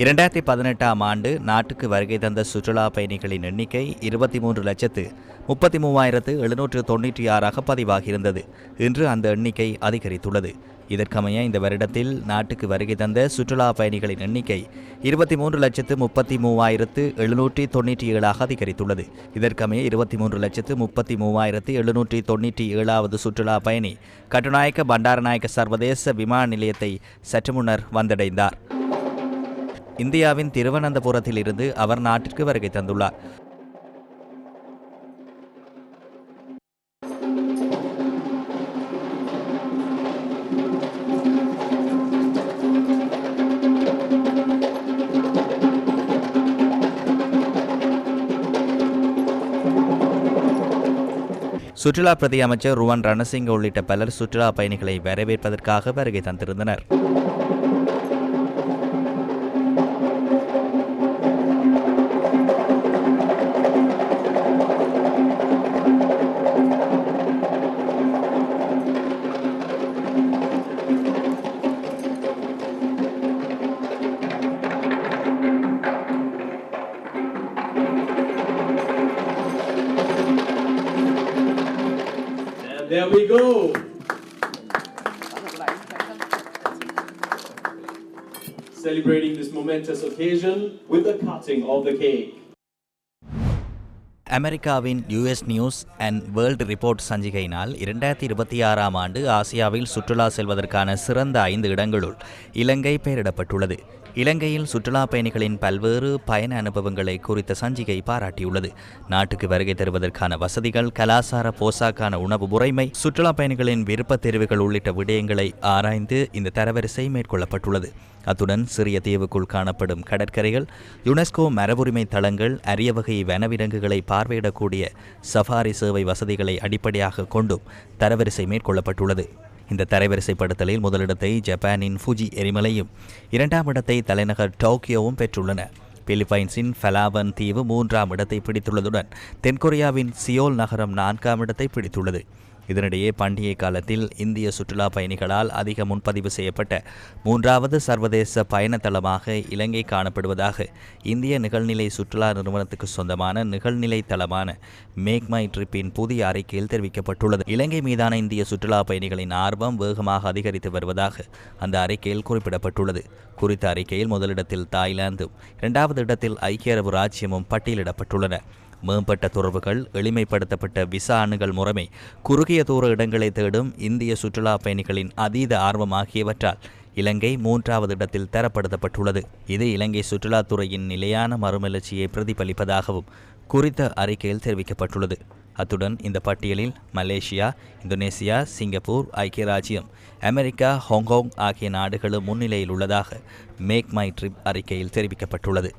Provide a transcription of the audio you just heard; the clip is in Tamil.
இரண்டாயிரத்தி பதினெட்டாம் ஆண்டு நாட்டுக்கு வருகை தந்த சுற்றுலா பயணிகளின் எண்ணிக்கை இருபத்தி மூன்று லட்சத்து முப்பத்தி மூவாயிரத்து எழுநூற்று தொண்ணூற்றி ஆறாக பதிவாகியிருந்தது. இன்று அந்த எண்ணிக்கை அதிகரித்துள்ளது. இதற்கமைய இந்த வருடத்தில் நாட்டுக்கு வருகை தந்த சுற்றுலா பயணிகளின் எண்ணிக்கை இருபத்தி மூன்று லட்சத்து முப்பத்தி மூவாயிரத்து எழுநூற்றி தொண்ணூற்றி ஏழாக அதிகரித்துள்ளது. இதற்கமைய இருபத்தி மூன்று லட்சத்து முப்பத்தி மூவாயிரத்து எழுநூற்றி தொண்ணூற்றி ஏழாவது சுற்றுலா பயணி கட்டுநாயக்க பண்டாரநாயக்க சர்வதேச விமான நிலையத்தை சற்று முன்னர் வந்தடைந்தார். இந்தியாவின் திருவனந்தபுரத்தில் இருந்து அவர் நாட்டிற்கு வருகை தந்துள்ளார். சுற்றுலா பிரதி அமைச்சர் ருவன் ரணசிங்க உள்ளிட்ட பலர் சுற்றுலா பயணிகளை வரவேற்பதற்காக வருகை தந்திருந்தனர். There we go. Celebrating this momentous occasion with the cutting of the cake. அமெரிக்காவின் US news and world report சஞ்சிகையினால் இரண்டாயிரத்தி இருபத்தி ஆறாம் ஆண்டு ஆசியாவில் சுற்றுலா செல்வதற்கான சிறந்த ஐந்து இடங்களுள் இலங்கை பெயரிடப்பட்டுள்ளது இலங்கையில் சுற்றுலா பயணிகளின் பல்வேறு பயண அனுபவங்களை குறித்த சஞ்சிகை பாராட்டியுள்ளது. நாட்டுக்கு வருகை தருவதற்கான வசதிகள் கலாசார போசாக்கான உணவு முறைமை சுற்றுலா பயணிகளின் விருப்ப தேர்வுகள் உள்ளிட்ட விடயங்களை ஆராய்ந்து இந்த தரவரிசை மேற்கொள்ளப்பட்டுள்ளது. அத்துடன் சிறிய தீவுக்குள் காணப்படும் கடற்கரைகள் யுனெஸ்கோ மரபுரிமை தளங்கள் அரிய வகை வனவிலங்குகளை பார்வையிடக்கூடிய சஃபாரி சேவை வசதிகளை அடிப்படையாக கொண்டும் தரவரிசை மேற்கொள்ளப்பட்டுள்ளது. இந்த தரைவரிசைப்படுத்தலில் முதலிடத்தை ஜப்பானின் ஃபுஜி எரிமலையும் இரண்டாம் இடத்தை தலைநகர் டோக்கியோவும் பெற்றுள்ளன. பிலிப்பைன்ஸின் ஃபலாவன் தீவு மூன்றாம் இடத்தை பிடித்துள்ளதுடன் தென்கொரியாவின் சியோல் நகரம் நான்காம் இடத்தை பிடித்துள்ளது. இதனிடையே பண்டிகை காலத்தில் இந்திய சுற்றுலா பயணிகளால் அதிக முன்பதிவு செய்யப்பட்ட மூன்றாவது சர்வதேச பயணத்தளமாக இலங்கை காணப்படுவதாக இந்திய நிகழ்நிலை சுற்றுலா நிறுவனத்துக்கு சொந்தமான நிகழ்நிலை தளமான மேக் மை ட்ரிப்பின் புதிய அறிக்கையில் தெரிவிக்கப்பட்டுள்ளது. இலங்கை மீதான இந்திய சுற்றுலா பயணிகளின் ஆர்வம் வேகமாக அதிகரித்து வருவதாக அந்த அறிக்கையில் குறிப்பிடப்பட்டுள்ளது. குறித்த அறிக்கையில் முதலிடத்தில் தாய்லாந்தும் இரண்டாவது இடத்தில் ஐக்கிய அரபு ராஜ்யமும் பட்டியலிடப்பட்டுள்ளன. மேம்பட்ட தொடர்புகள் எளிமைப்படுத்தப்பட்ட விசா அணுகல் முறைமை குறுகிய தூர இடங்களை தேடும் இந்திய சுற்றுலா பயணிகளின் அதீத ஆர்வம் ஆகியவற்றால் இலங்கை மூன்றாவது இடத்தில் தரப்படுத்தப்பட்டுள்ளது. இது இலங்கை சுற்றுலாத்துறையின் நிலையான மறுமலர்ச்சியை பிரதிபலிப்பதாகவும் குறித்த அறிக்கையில் தெரிவிக்கப்பட்டுள்ளது. அத்துடன் இந்த பட்டியலில் மலேசியா இந்தோனேசியா சிங்கப்பூர் ஐக்கிய ராஜ்யம் அமெரிக்கா ஹாங்காங் ஆகிய நாடுகளும் முன்னிலையில் உள்ளதாக மேக் மை ட்ரிப் அறிக்கையில் தெரிவிக்கப்பட்டுள்ளது.